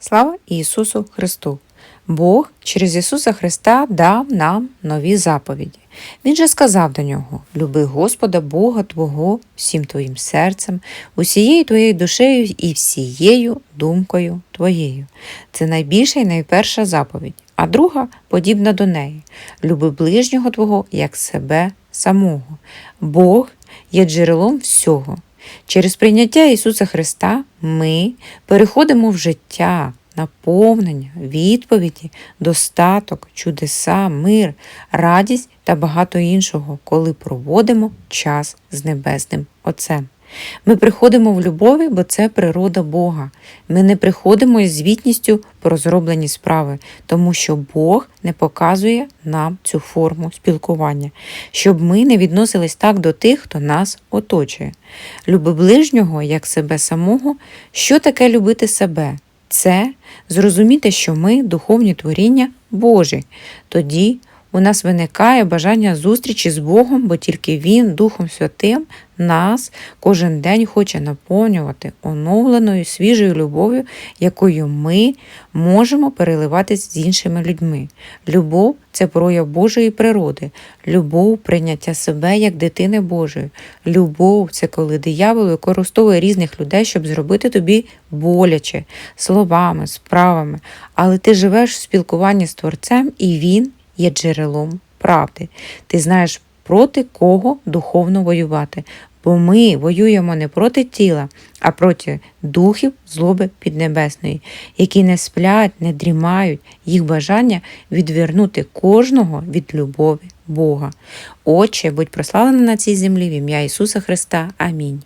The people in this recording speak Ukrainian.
Слава Ісусу Христу! Бог через Ісуса Христа дав нам нові заповіді. Він же сказав до нього: Люби Господа Бога Твого всім твоїм серцем, усією твоєю душею і всією думкою твоєю. Це найбільша і найперша заповідь, а друга подібна до неї. Люби ближнього Твого як себе самого. Бог є джерелом всього. Через прийняття Ісуса Христа ми переходимо в життя, наповнення, відповіді, достаток, чудеса, мир, радість та багато іншого, коли проводимо час з Небесним Отцем. Ми приходимо в любові, бо це природа Бога. Ми не приходимо із звітністю про зроблені справи, тому що Бог не показує нам цю форму спілкування, щоб ми не відносились так до тих, хто нас оточує. Люби ближнього як себе самого. Що таке любити себе? Це зрозуміти, що ми духовні творіння Божі. Тоді у нас виникає бажання зустрічі з Богом, бо тільки Він, Духом Святим, нас кожен день хоче наповнювати оновленою свіжою любов'ю, якою ми можемо переливатись з іншими людьми. Любов це прояв Божої природи, любов прийняття себе як дитини Божої. Любов це коли диявол використовує різних людей, щоб зробити тобі боляче словами, справами, але ти живеш в спілкуванні з Творцем, і Він є джерелом правди. Ти знаєш, проти кого духовно воювати. Бо ми воюємо не проти тіла, а проти духів злоби піднебесної, які не сплять, не дрімають, їх бажання відвернути кожного від любові Бога. Отче, будь прославлена на цій землі в ім'я Ісуса Христа. Амінь.